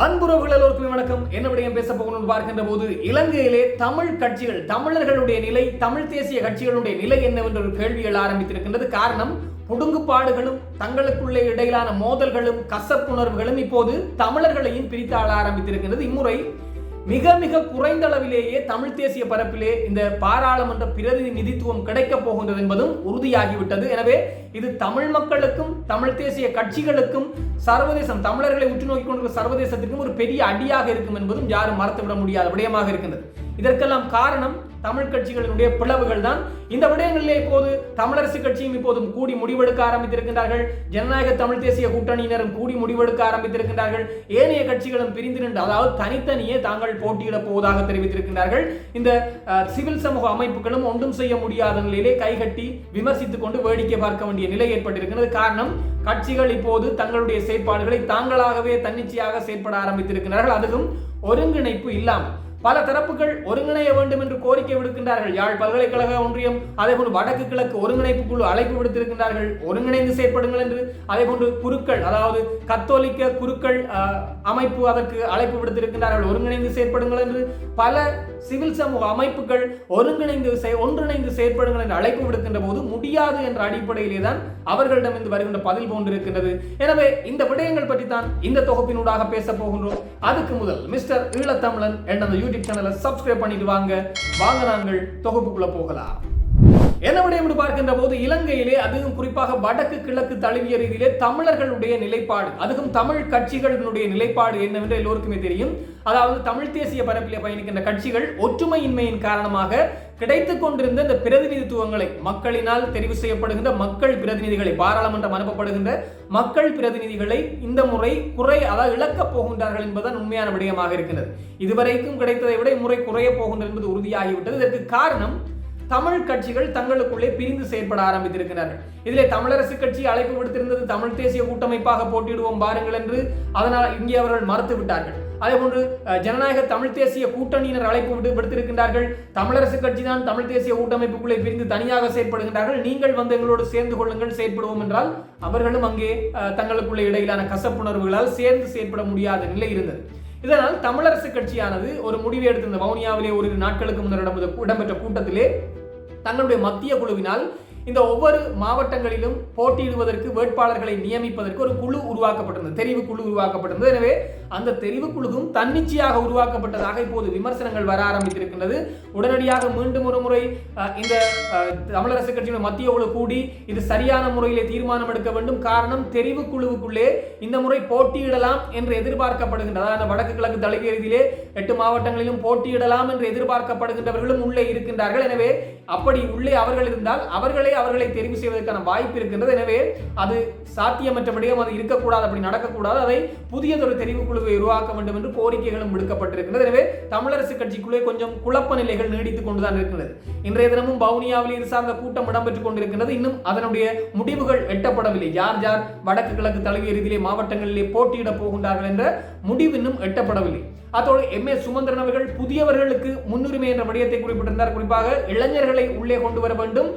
அன்புறவுகள் எல்லோருக்கும் வணக்கம். என்ன விடயம் பேச போகணும்னு பார்க்கின்ற போது இலங்கையிலே தமிழ் கட்சிகள் தமிழர்களுடைய நிலை தமிழ் தேசிய கட்சிகளுடைய நிலை என்னவென்ற ஒரு கேள்விகள் ஆரம்பித்திருக்கின்றது. காரணம் ஒடுங்குபாடுகளும் தங்களுக்குள்ளே இடையிலான மோதல்களும் கசப்புணர்வுகளும் இப்போது தமிழர்களையும் பிரித்தாள ஆரம்பித்திருக்கின்றது. இம்முறை மிக மிக குறைந்த அளவிலேயே தமிழ் தேசிய பரப்பிலே இந்த பாராளுமன்ற பிரதிநிதித்துவம் கிடைக்கப் போகின்றது என்பதும் உறுதியாகிவிட்டது. எனவே இது தமிழ் மக்களுக்கும் தமிழ் தேசிய கட்சிகளுக்கும் சர்வதேசம் தமிழர்களை உற்று நோக்கி கொண்டிருக்கிற சர்வதேசத்திற்கும் ஒரு பெரிய அடியாக இருக்கும் என்பதும் யாரும் மறத்துவிட முடியாத விடயமாக இருக்கின்றது. இதற்கெல்லாம் காரணம் தமிழ் கட்சிகளினுடைய பிளவுகள் தான் இந்த விடயங்களிலே இப்போது தமிழரசு கட்சியும் இப்போதும் கூடி முடிவெடுக்க ஆரம்பித்திருக்கின்றார்கள். ஜனநாயக தமிழ் தேசிய கூட்டணியினரும் கூடி முடிவெடுக்க ஆரம்பித்திருக்கின்றார்கள். ஏனைய கட்சிகளும் பிரிந்து நின்று அதாவது தனித்தனியே தாங்கள் போட்டியிடப் போவதாக தெரிவித்திருக்கின்றார்கள். இந்த சிவில் சமூக அமைப்புகளும் ஒன்றும் செய்ய முடியாத நிலையிலே கைகட்டி விமர்சித்துக் கொண்டு வேடிக்கை பார்க்க வேண்டிய நிலை ஏற்பட்டிருக்கிறது. காரணம் கட்சிகள் இப்போது தங்களுடைய செயற்பாடுகளை தாங்களாகவே தன்னிச்சையாக செயற்பட ஆரம்பித்திருக்கிறார்கள் அதுவும் ஒருங்கிணைப்பு இல்லாமல். பல தரப்புகள் ஒருங்கிணைய வேண்டும் என்று கோரிக்கை விடுக்கின்றார்கள். யாழ் பல்கலைக்கழக ஒன்றியம் அதே போன்று வடக்கு கிழக்கு ஒருங்கிணைப்பு குழு அழைப்பு விடுத்திருக்கின்றார்கள். ஒருங்கிணைந்து செயற்படுங்கள் என்று அதே போன்று குருக்கள் அதாவது கத்தோலிக்க குருக்கள் அமைப்பு அதற்கு அழைப்பு விடுத்திருக்கின்றார்கள். ஒருங்கிணைந்து செயற்படுங்கள் என்று பல சிவில் சமூக அமைப்புகள் ஒருங்கிணைந்து செய்- ஒன்றிணைந்து செயற்படுங்கள் என்று அழைப்பு விடுக்கின்ற போது முடியாது என்ற அடிப்படையிலே தான் அவர்களிடம் இருந்து வருகின்ற பதில் போன்றிருக்கின்றது. எனவே இந்த விடயங்கள் பற்றி தான் இந்த தொகுப்பினூடாக பேச போகின்றோம். அதுக்கு முதல் மிஸ்டர் ஈழத்தமிழன் என்ற அந்த யூடியூப் சேனலை சப்ஸ்கிரைப் பண்ணிட்டு வாங்க. வாங்க நாங்கள் தொகுப்புக்குள்ள போகலாம். என்ன விடயம் என்று பார்க்கின்ற போது இலங்கையிலே அதுவும் குறிப்பாக வடக்கு கிழக்கு தழுவிய ரீதியிலே தமிழர்களுடைய நிலைப்பாடு அதுவும் தமிழ் கட்சிகளினுடைய நிலைப்பாடு என்னவென்று எல்லோருக்குமே தெரியும். அதாவது தமிழ் தேசிய பரப்பிலே பயணிக்கின்ற கட்சிகள் ஒற்றுமையின்மையின் காரணமாக கிடைத்துக் கொண்டிருந்த இந்த பிரதிநிதித்துவங்களை மக்களினால் தெரிவு செய்யப்படுகின்ற மக்கள் பிரதிநிதிகளை பாராளுமன்றம் அனுப்பப்படுகின்ற மக்கள் பிரதிநிதிகளை இந்த முறை குறை அதாவது இழக்கப் போகின்றார்கள் என்பதுதான் உண்மையான விடயமாக இருக்கிறது இதுவரைக்கும் கிடைத்ததை விட இம்முறை குறைய போகின்றது என்பது உறுதியாகிவிட்டது. இதற்கு காரணம் தமிழ் கட்சிகள் தங்களுக்குள்ளே பிரிந்து செயற்பட ஆரம்பித்திருக்கிறார்கள். இதிலே தமிழரசு கட்சி அழைப்பு விடுத்திருந்தது தமிழ் தேசிய கூட்டமைப்பாக போட்டியிடுவோம் பாருங்கள் என்று அதனால் இங்கே அவர்கள் மறுத்து விட்டார்கள். அதேபோன்று ஜனநாயக தமிழ் தேசிய கூட்டணியினர் அழைப்பு விடு விடுத்திருக்கின்றார்கள். தமிழரசு கட்சி தான் தமிழ் தேசிய கூட்டமைப்புக்குள்ளே பிரிந்து தனியாக செயற்படுகின்றார்கள். நீங்கள் வந்து எங்களோடு சேர்ந்து கொள்ளுங்கள் செயற்படுவோம் என்றால் அவர்களும் அங்கே அஹ், தங்களுக்குள்ளே இடையிலான கசப்புணர்வுகளால் சேர்ந்து செயற்பட முடியாத நிலை இருந்தது. இதனால் தமிழரசு கட்சியானது ஒரு முடிவை எடுத்திருந்த வவுனியாவிலே ஒரு நாட்களுக்கு முன்னர் இடம்பெற்ற கூட்டத்திலே தங்களுடைய மத்திய குழுவினால் இந்த ஒவ்வொரு மாவட்டங்களிலும் போட்டியிடுவதற்கு வேட்பாளர்களை நியமிப்பதற்கு ஒரு குழு உருவாக்கப்பட்டிருந்தது. தெரிவு குழு உருவாக்கப்பட்டிருந்தது. எனவே அந்த தெரிவு தன்னிச்சையாக உருவாக்கப்பட்டதாக இப்போது விமர்சனங்கள் வர ஆரம்பித்திருக்கின்றது. உடனடியாக மீண்டும் ஒரு முறை இந்த தமிழரசு கட்சியின் மத்திய குழு கூடி இது சரியான முறையிலே தீர்மானம் எடுக்க வேண்டும். காரணம் தெரிவு குழுவுக்குள்ளே இந்த முறை போட்டியிடலாம் என்று எதிர்பார்க்கப்படுகின்றது. வடக்கு கிழக்கு தழுவிய ரீதியிலே எட்டு மாவட்டங்களிலும் போட்டியிடலாம் என்று எதிர்பார்க்கப்படுகின்றவர்களும் உள்ளே இருக்கின்றார்கள். எனவே அப்படி உள்ளே அவர்கள் இருந்தால் அவர்களே அவர்களை தெரிவு செய்வதற்கான வாய்ப்பு இருக்கின்றது. எனவே அது சாத்தியமற்ற விடயம் அது இருக்கக்கூடாது அப்படி நடக்கக்கூடாது. அதை புதியதொரு தெரிவு குழுவை உருவாக்க வேண்டும் என்று கோரிக்கைகளும் விடுக்கப்பட்டிருக்கிறது எனவே தமிழரசு கட்சிக்குள்ளே கொஞ்சம் குழப்ப நிலைகள் நீடித்துக் கொண்டுதான் இருக்கிறது இன்றைய தினமும் பவுனியாவில் இது சார்ந்த கூட்டம் இடம்பெற்றுக் கொண்டிருக்கிறது இன்னும் அதனுடைய முடிவுகள் எட்டப்படவில்லை. யார் யார் வடக்கு கிழக்கு தழுவிய ரீதியிலே மாவட்டங்களிலே போட்டியிடப் போகின்றார்கள் என்ற முடிவு இன்னும் எட்டப்படவில்லை. அதோடு எம். ஏ. சுமந்திரன் அவர்கள் புதியவர்களுக்கு முன்னுரிமை என்ற விடயத்தை குறிப்பிட்டிருந்தார். குறிப்பாக இளைஞர்களை உள்ளே கொண்டு வர வேண்டும்.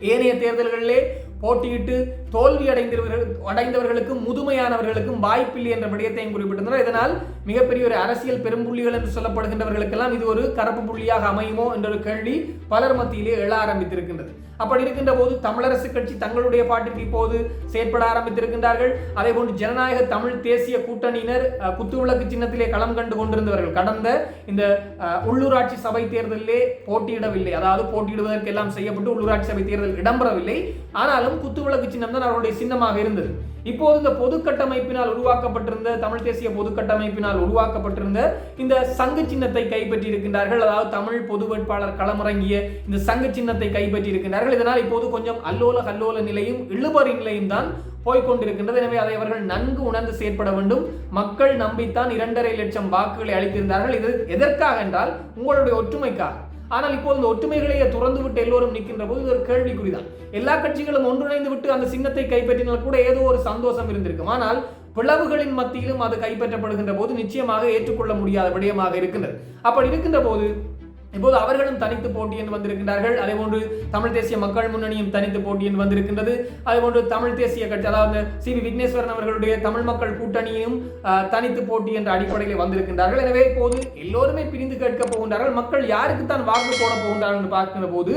ஏனைய தேர்தல்களிலே போட்டியிட்டு தோல்வி அடைந்தவர்கள் அடைந்தவர்களுக்கும் முதுமையானவர்களுக்கும் வாய்ப்பில்லை என்ற விடயத்தையும் குறிப்பிட்டிருந்தனர். இதனால் மிகப்பெரிய ஒரு அரசியல் பெரும்புள்ளிகள் என்று சொல்லப்படுகின்றவர்களுக்கெல்லாம் இது ஒரு கரப்பு புள்ளியாக அமையுமோ என்ற ஒரு கேள்வி பலர் மத்தியிலே எழ ஆரம்பித்திருக்கின்றது. அப்படி இருக்கின்ற போது தமிழரசு கட்சி தங்களுடைய பாட்டிற்கு இப்போது செயற்பட ஆரம்பித்திருக்கின்றார்கள். அதே போன்று ஜனநாயக தமிழ் தேசிய கூட்டணியினர் குத்துவிளக்கு சின்னத்திலே களம் கண்டு கொண்டிருந்தவர்கள். கடந்த இந்த உள்ளூராட்சி சபை தேர்தலிலே போட்டியிடவில்லை. அதாவது போட்டியிடுவதற்கு எல்லாம் செய்யப்பட்டு உள்ளூராட்சி சபை தேர்தல் இடம்பெறவில்லை. ஆனாலும் குத்துவிளக்கு சின்னம் தான் அவருடைய சின்னமாக இருந்தது. இப்போது இந்த பொது கட்டமைப்பினால் உருவாக்கப்பட்டிருந்த தமிழ் தேசிய பொது கட்டமைப்பினால் உருவாக்கப்பட்டிருந்த இந்த சங்கு சின்னத்தை கைப்பற்றி இருக்கின்றார்கள் அதாவது தமிழ் பொது வேட்பாளர் களமிறங்கிய இந்த சங்கு சின்னத்தை கைப்பற்றி இருக்கின்றார்கள் இதனால் இப்போது கொஞ்சம் அல்லோல கல்லோல நிலையும் இழுபறி நிலையும் தான் போய்கொண்டிருக்கின்றது எனவே அதை அவர்கள் நன்கு உணர்ந்து செயற்பட வேண்டும். மக்கள் நம்பித்தான் இரண்டரை லட்சம் வாக்குகளை அளித்திருந்தார்கள். இது எதற்காக என்றால் உங்களுடைய ஒற்றுமைக்காக. ஆனால் இப்போது இந்த ஒற்றுமைகளையே துறந்து விட்டு எல்லோரும் நிற்கின்ற போது இது ஒரு கேள்விக்குறிதான். எல்லா கட்சிகளும் ஒன்றிணைந்து விட்டு அந்த சின்னத்தை கைப்பற்றினால் கூட ஏதோ ஒரு சந்தோஷம் இருந்திருக்கும். ஆனால் பிளவுகளின் மத்தியிலும் அது கைப்பற்றப்படுகின்ற போது நிச்சயமாக ஏற்றுக்கொள்ள முடியாத விடயமாக இருக்கின்றது. அப்படி இருக்கின்ற போது இப்போது அவர்களும் தனித்து போட்டி என்று வந்திருக்கின்றார்கள். அதே போன்று தமிழ் தேசிய மக்கள் முன்னணியும் தனித்து போட்டி என்று வந்திருக்கின்றது. அதே போன்று தமிழ் தேசிய கட்சி அதாவது சி வி விக்னேஸ்வரன் அவர்களுடைய தமிழ் மக்கள் கூட்டணியும் தனித்து போட்டி என்ற அடிப்படையில் வந்திருக்கின்றார்கள். எனவே இப்போது எல்லோருமே பிரிந்து கேட்க போகின்றார்கள். மக்கள் யாருக்கு தான் வாக்கு போட போகின்றார்கள் என்று பார்க்கிற போது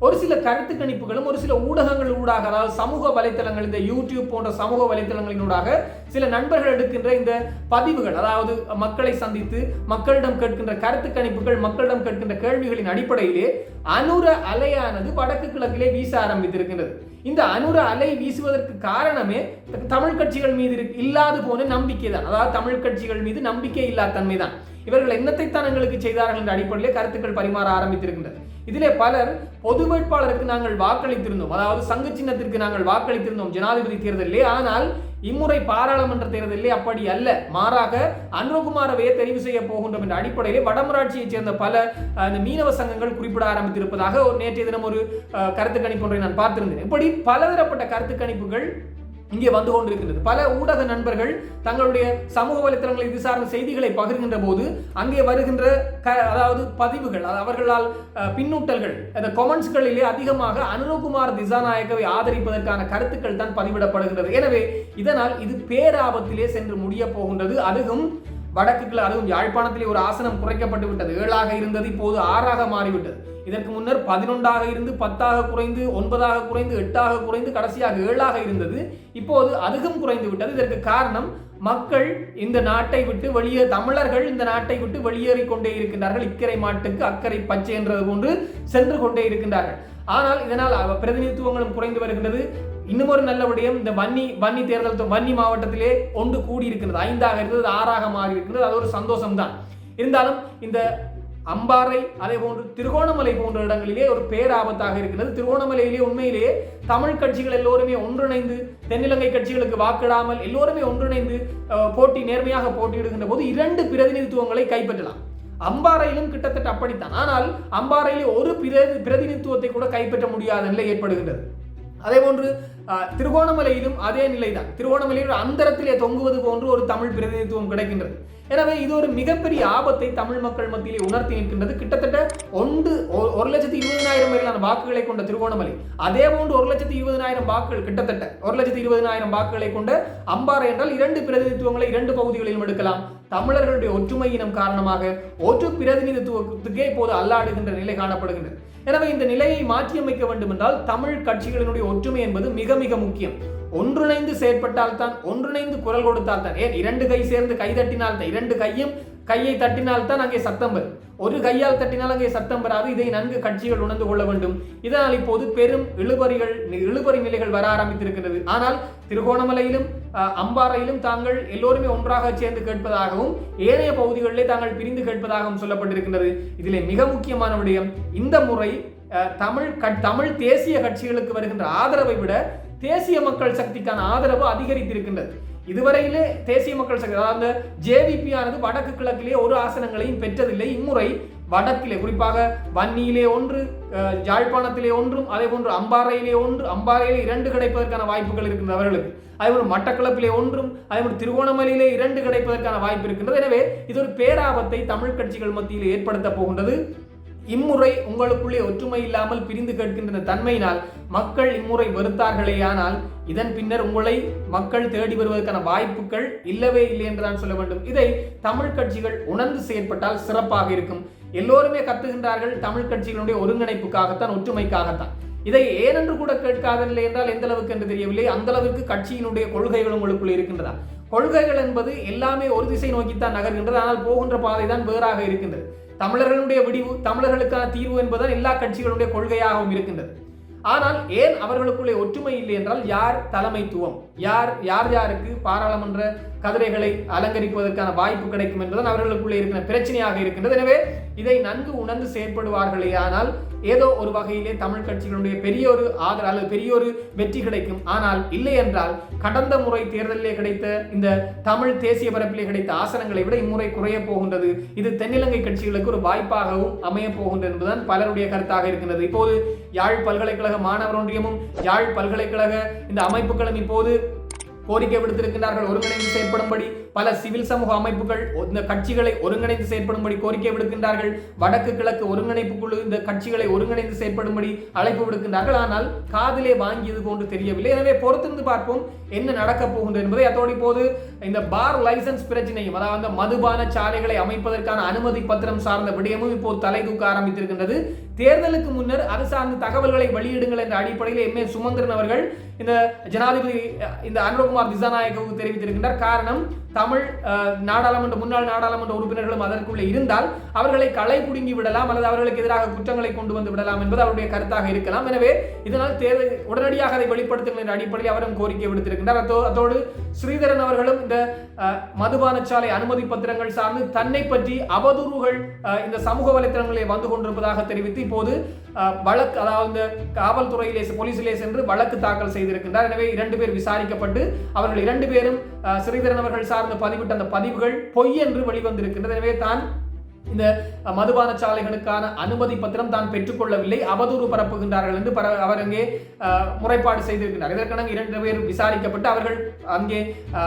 ஒரு சில கருத்து கணிப்புகளும் ஒரு சில ஊடகங்கள் ஊடாக அதாவது சமூக வலைத்தளங்கள் இந்த யூடியூப் போன்ற சமூக வலைத்தளங்களினூடாக சில நண்பர்கள் எடுக்கின்ற இந்த பதிவுகள் அதாவது மக்களை சந்தித்து மக்களிடம் கேட்கின்ற கருத்து கணிப்புகள் மக்களிடம் கேட்கின்ற கேள்விகளின் அடிப்படையிலே அனுர அலையானது வடக்கு கிழக்கிலே வீச ஆரம்பித்திருக்கின்றது. இந்த அனுர அலை வீசுவதற்கு காரணமே தமிழ் கட்சிகள் மீது இல்லாது போன நம்பிக்கை தான் அதாவது தமிழ் கட்சிகள் மீது நம்பிக்கை இல்லாத தன்மை தான் இவர்கள் என்னத்தைத்தான் எங்களுக்கு செய்தார்கள் என்ற அடிப்படையிலே கருத்துக்கள் பரிமாற ஆரம்பித்திருக்கின்றது இதிலே பலர் பொது வேட்பாளருக்கு நாங்கள் வாக்களித்திருந்தோம். அதாவது சங்கு சின்னத்திற்கு நாங்கள் வாக்களித்திருந்தோம் ஜனாதிபதி தேர்தலிலே. ஆனால் இம்முறை பாராளுமன்ற தேர்தலிலே அப்படி அல்ல. மாறாக அனுரகுமாரவே தெரிவு செய்ய போகின்றோம் என்ற அடிப்படையிலே வடமராட்சியைச் சேர்ந்த பல அந்த மீனவ சங்கங்கள் குறிப்பிட ஆரம்பித்திருப்பதாக ஒரு நேற்றைய தினம் ஒரு கருத்து கணிப்பு ஒன்றை நான் பார்த்திருந்தேன். இப்படி பலதரப்பட்ட கருத்து கணிப்புகள் இங்கே வந்து கொண்டிருக்கின்றது. பல ஊடக நண்பர்கள் தங்களுடைய சமூக வலைத்தளங்களில் இது சார்ந்த செய்திகளை பகிர்கின்ற போது அங்கே வருகின்ற க அதாவது பதிவுகள் அது அவர்களால் பின்னூட்டல்கள் அந்த கொமெண்ட்ஸ்களிலே அதிகமாக அனுரகுமார் திசாநாயகவை ஆதரிப்பதற்கான கருத்துக்கள் தான் பதிவிடப்படுகின்றது. எனவே இதனால் இது பேராபத்திலே சென்று முடிய போகின்றது. அதுவும் வடக்குகள் அதுவும் யாழ்ப்பாணத்திலே ஒரு ஆசனம் குறைக்கப்பட்டு விட்டது ஏழாக இருந்தது இப்போது ஆறாக மாறிவிட்டது. இதற்கு முன்னர் பதினொன்றாக இருந்து பத்தாக குறைந்து ஒன்பதாக குறைந்து எட்டாக குறைந்து கடைசியாக ஏழாக இருந்தது. இப்போது அதிகம் குறைந்து விட்டது. இதற்கு காரணம் மக்கள் இந்த நாட்டை விட்டு வெளியே தமிழர்கள் இந்த நாட்டை விட்டு வெளியேறி கொண்டே இருக்கின்றார்கள். இக்கரை மாட்டுக்கு அக்கறை பச்சை என்றது போன்று சென்று கொண்டே இருக்கின்றார்கள். ஆனால் இதனால் அவ- பிரதிநிதித்துவங்களும் குறைந்து வருகின்றது. இன்னும் ஒரு நல்ல விடயம் இந்த வன்னி வன்னி தேர்தல் வன்னி மாவட்டத்திலே ஒன்று கூடி இருக்கின்றது ஐந்தாக இருந்தது ஆறாக மாறி இருக்கின்றது அது ஒரு சந்தோஷம்தான். இருந்தாலும் இந்த அம்பாறை அதே போன்று திருகோணமலை போன்ற இடங்களிலே ஒரு பேராபத்தாக இருக்கிறது. திருகோணமலையிலே உண்மையிலேயே தமிழ் கட்சிகள் எல்லோருமே ஒன்றிணைந்து தென்னிலங்கை கட்சிகளுக்கு வாக்கிடாமல் எல்லோருமே ஒன்றிணைந்து போட்டி நேர்மையாக போட்டியிடுகின்ற போது இரண்டு பிரதிநிதித்துவங்களை கைப்பற்றலாம். அம்பாறையிலும் கிட்டத்தட்ட அப்படித்தான். ஆனால் அம்பாறையிலே ஒரு பிரதி பிரதிநிதித்துவத்தை கூட கைப்பற்ற முடியாத நிலை ஏற்படுகின்றது. அதே போன்று திருகோணமலையிலும் அதே நிலைதான். திருகோணமலையில் ஒரு அந்தரத்திலே தொங்குவது போன்று ஒரு தமிழ் பிரதிநிதித்துவம் கிடைக்கின்றது. எனவே இது ஒரு மிகப்பெரிய ஆபத்தை தமிழ் மக்கள் மத்தியிலே உணர்த்தி நிற்கின்றது. கிட்டத்தட்ட ஒன்று ஒரு லட்சத்தி இருபதனாயிரம் வரையிலான வாக்குகளை கொண்ட திருகோணமலை அதே போன்று ஒரு லட்சத்தி இருபதினாயிரம் வாக்குகள் கிட்டத்தட்ட ஒரு லட்சத்தி இருபதனாயிரம் வாக்குகளை கொண்ட அம்பாறை என்றால் இரண்டு பிரதிநிதித்துவங்களை இரண்டு பகுதிகளிலும் எடுக்கலாம். தமிழர்களுடைய ஒற்றுமையினம் காரணமாக ஒற்று பிரதிநிதித்துவத்துக்கே இப்போது அல்லாடுகின்ற நிலை காணப்படுகின்றது. எனவே இந்த நிலையை மாற்றியமைக்க வேண்டும் என்றால் தமிழ் கட்சிகளினுடைய ஒற்றுமை என்பது மிக மிக முக்கியம். ஒன்றிணைந்து செயற்பட்டால் தான் ஒன்றிணைந்து குரல் கொடுத்தால் தான் ஏன்? இரண்டு கை சேர்ந்து கை தட்டினால் தான் இரண்டு கையும் கையை தட்டினால் தான் அங்கே சத்தம் வரும். ஒரு கையால் தட்டினால் அங்கே சத்தம் வராது. இதை நன்கு கட்சிகள் உணர்ந்து கொள்ள வேண்டும். இதனால் இப்போது பெரும் இழுபறிகள் இழுபறி நிலைகள் வர ஆரம்பித்திருக்கிறது. ஆனால் திருகோணமலையிலும் அம்பாறையிலும் தாங்கள் எல்லோருமே ஒன்றாக சேர்ந்து கேட்பதாகவும் ஏனைய பகுதிகளிலே தாங்கள் பிரிந்து கேட்பதாகவும் சொல்லப்பட்டிருக்கின்றது. இதிலே மிக முக்கியமான விடயம் இந்த முறை தமிழ் தமிழ் தேசிய கட்சிகளுக்கு வருகின்ற ஆதரவை விட தேசிய மக்கள் சக்திக்கான ஆதரவு அதிகரித்திருக்கின்றது. இதுவரையிலே தேசிய மக்கள் சக்தி அதாவது ஜேவிபி ஆனது வடக்கு கிழக்கிலே ஒரு ஆசனங்களையும் பெற்றதில்லை. இம்முறை வடக்கிலே குறிப்பாக வன்னியிலே ஒன்று அஹ், யாழ்ப்பாணத்திலே ஒன்றும் அதே போன்று அம்பாறையிலே ஒன்று அம்பாறையிலே இரண்டு கிடைப்பதற்கான வாய்ப்புகள் இருக்கின்றது அவர்களுக்கு. அதேபோல் மட்டக்களப்பிலே ஒன்றும் அதேபோல் திருவோணமலையிலே திருகோணமலையிலே இரண்டு கிடைப்பதற்கான வாய்ப்பு இருக்கின்றது. எனவே இது ஒரு பேராபத்தை தமிழ் கட்சிகள் மத்தியில் ஏற்படுத்த போகின்றது. இம்முறை உங்களுக்குள்ளே ஒற்றுமை இல்லாமல் பிரிந்து கேட்கின்ற தன்மையினால் மக்கள் இம்முறை வெறுத்தார்களேயானால் இதன் பின்னர் உங்களை மக்கள் தேடி வருவதற்கான வாய்ப்புகள் இல்லவே இல்லை என்று தான் சொல்ல வேண்டும். இதை தமிழ் கட்சிகள் உணர்ந்து செயற்பட்டால் சிறப்பாக இருக்கும். எல்லோருமே கத்துகின்றார்கள் தமிழ் கட்சிகளுடைய ஒருங்கிணைப்புக்காகத்தான் ஒற்றுமைக்காகத்தான். இதை ஏனென்று கூட கேட்காதவில்லை என்றால் எந்த அளவுக்கு என்று தெரியவில்லை. அந்த அளவுக்கு கட்சியினுடைய கொள்கைகள் உங்களுக்குள் இருக்கின்றதா கொள்கைகள் என்பது எல்லாமே ஒரு திசை நோக்கித்தான் நகர்கின்றது. ஆனால் போகின்ற பாதை தான் வேறாக இருக்கின்றது. தமிழர்களுடைய விடிவு தமிழர்களுக்கான தீர்வு என்பதுதான் எல்லா கட்சிகளுடைய கொள்கையாகவும் இருக்கின்றது. ஆனால் ஏன் அவர்களுக்குள்ளே ஒற்றுமை இல்லை என்றால் யார் தலைமைத்துவம்? யார் யார் யாருக்கு பாராளுமன்ற கதிரைகளை அலங்கரிப்பதற்கான வாய்ப்பு கிடைக்கும் என்பதுதான் அவர்களுக்குள்ளே இருக்கிற பிரச்சனையாக இருக்கின்றது. எனவே இதை நன்கு உணர்ந்து செயற்படுவார்களே. ஆனால் ஏதோ ஒரு வகையிலே தமிழ் கட்சிகளுடைய பெரிய ஒரு ஆதரவு அல்லது பெரிய ஒரு வெற்றி கிடைக்கும். ஆனால் இல்லை என்றால் கடந்த முறை தேர்தலிலே கிடைத்த இந்த தமிழ் தேசிய பரப்பிலே கிடைத்த ஆசனங்களை விட இம்முறை குறைய போகின்றது. இது தென்னிலங்கை கட்சிகளுக்கு ஒரு வாய்ப்பாகவும் அமைய போகின்றது என்பதுதான் பலருடைய கருத்தாக இருக்கின்றது இப்போது யாழ் பல்கலைக்கழக மாணவர் ஒன்றியமும் யாழ் பல்கலைக்கழக இந்த அமைப்புகளும் இப்போது கோரிக்கை விடுத்திருக்கின்றார்கள். ஒருங்கிணைந்து செயற்படும்படி பல சிவில் சமூக அமைப்புகள் இந்த கட்சிகளை ஒருங்கிணைந்து செயற்படும்படி கோரிக்கை விடுக்கின்றார்கள். வடக்கு கிழக்கு ஒருங்கிணைப்பு குழு இந்த கட்சிகளை ஒருங்கிணைந்து செயற்படும்படி அழைப்பு விடுக்கின்றார்கள். ஆனால் காதிலே வாங்கியது போன்று தெரியவில்லை. எனவே பொறுத்திருந்து பார்ப்போம் என்ன நடக்க போகின்றது என்பதை. அதோடு இப்போது இந்த பார் லைசன்ஸ் பிரச்சனையும் அதாவது மதுபான சாலைகளை அமைப்பதற்கான அனுமதி பத்திரம் சார்ந்த விடயமும் இப்போது தலை தூக்க ஆரம்பித்திருக்கின்றது. தேர்தலுக்கு முன்னர் அது சார்ந்த தகவல்களை வெளியிடுங்கள் என்ற அடிப்படையில் எம் ஏ சுமந்திரன் அவர்கள் இந்த ஜனாதிபதி இந்த அனுரகுமார் திசாநாயகவுக்கு தெரிவித்திருக்கின்றார். காரணம் தமிழ் நாடாளுமன்ற முன்னாள் நாடாளுமன்ற உறுப்பினர்களும் அதற்குள்ளே இருந்தால் அவர்களை களை புடுங்கி விடலாம் அல்லது அவர்களுக்கு எதிராக குற்றங்களை கொண்டு வந்து விடலாம் என்பது அவருடைய கருத்தாக இருக்கலாம். எனவே இதனால் தேர்தல் உடனடியாக அதை வெளிப்படுத்துங்கள் என்ற அடிப்படையில் அவரும் கோரிக்கை விடுத்திருக்கின்றார். அதோடு ஸ்ரீதரன் அவர்களும் இந்த மதுபான சாலை அனுமதி பத்திரங்கள் சார்ந்து தன்னை பற்றி அவதூறுகள் இந்த சமூக வலைத்தளங்களில் வந்து கொண்டிருப்பதாக தெரிவித்து இப்போது வழக்கு அதாவது இந்த காவல்துறையிலே போலீசிலே சென்று வழக்கு தாக்கல் செய்திருக்கின்றார். எனவே இரண்டு பேர் விசாரிக்கப்பட்டு அவர்கள் இரண்டு பேரும் ஸ்ரீதரன் அவர்கள் சார்ந்து பதிவிட்ட அந்த பதிவுகள் பொய் என்று வெளிவந்திருக்கின்றது. எனவே தான் இந்த மதுபான சாலைகளுக்கான அனுமதி பத்திரம் தான் பெற்றுக்கொள்ளவில்லை. அவதூறு பரப்புகின்றார்கள் என்று அவர் அங்கே முறைப்பாடு செய்திருக்கிறார் இதற்கான இரண்டு பேர் விசாரிக்கப்பட்டு அவர்கள் அங்கே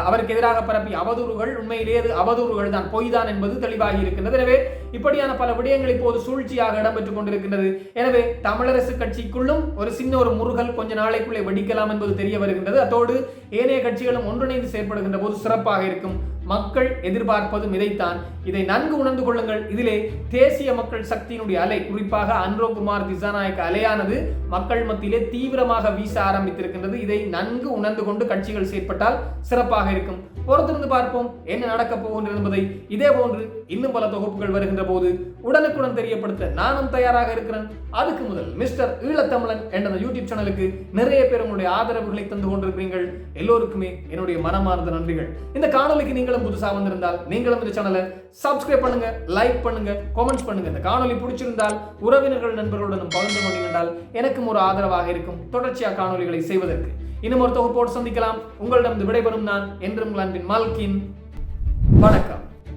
அவருக்கு எதிராக பரப்பிய அவதூறுகள் உண்மையிலேயே அது அவதூறுகள் தான். பொய் தான் என்பது தெளிவாகி இருக்கின்றது. எனவே இப்படியான பல விடயங்கள் இப்போது சூழ்ச்சியாக இடம்பெற்றுக் கொண்டிருக்கின்றது. எனவே தமிழரசு கட்சிக்குள்ளும் ஒரு சின்ன ஒரு முருகல் கொஞ்ச நாளைக்குள்ளே வெடிக்கலாம் என்பது தெரிய வருகின்றது. அதோடு ஏனைய கட்சிகளும் ஒன்றிணைந்து செயற்படுகின்ற போது சிறப்பாக இருக்கும். மக்கள் எதிர்பார்ப்பதும் இதைத்தான். இதை நன்கு உணர்ந்து கொள்ளுங்கள். இதிலே தேசிய மக்கள் சக்தியினுடைய அலை குறிப்பாக அன்ரோகுமார் திசாநாயக்க அலையானது மக்கள் மத்தியிலே தீவிரமாக வீச ஆரம்பித்திருக்கின்றது. இதை நன்கு உணர்ந்து கொண்டு கட்சிகள் செயற்பட்டால் சிறப்பாக இருக்கும். பொறுத்திருந்து பார்ப்போம் என்ன நடக்கப் போகின்றது என்பதை. இதே போன்று இன்னும் பல தொகுப்புகள் வருகின்ற போது உடனுக்குடன் தெரியப்படுத்த நானும் தயாராக இருக்கிறேன். அதுக்கு முதல் மிஸ்டர் ஈழத்தமிழன் என்ற யூடியூப் சேனலுக்கு நிறைய பேர் உங்களுடைய ஆதரவுகளை தந்து கொண்டிருக்கிறீர்கள். எல்லோருக்குமே என்னுடைய மனமார்ந்த நன்றிகள். இந்த காணொலிக்கு நீங்களும் புதுசாக வந்திருந்தால் நீங்களும் இந்த சேனலை சப்ஸ்கிரைப் பண்ணுங்க லைக் பண்ணுங்க கமெண்ட்ஸ் பண்ணுங்க. இந்த காணொலி பிடிச்சிருந்தால் உறவினர்கள் நண்பர்களுடனும் பகிர்ந்து கொண்டீங்கன்றால் எனக்கும் ஒரு ஆதரவாக இருக்கும். தொடர்ச்சியாக காணொலிகளை செய்வதற்கு. இன்னும் ஒரு தொகுப்போடு சந்திக்கலாம். உங்களிடம் விடைபெறும் நான் என்றும் அன்பின் மால்கின். வணக்கம்.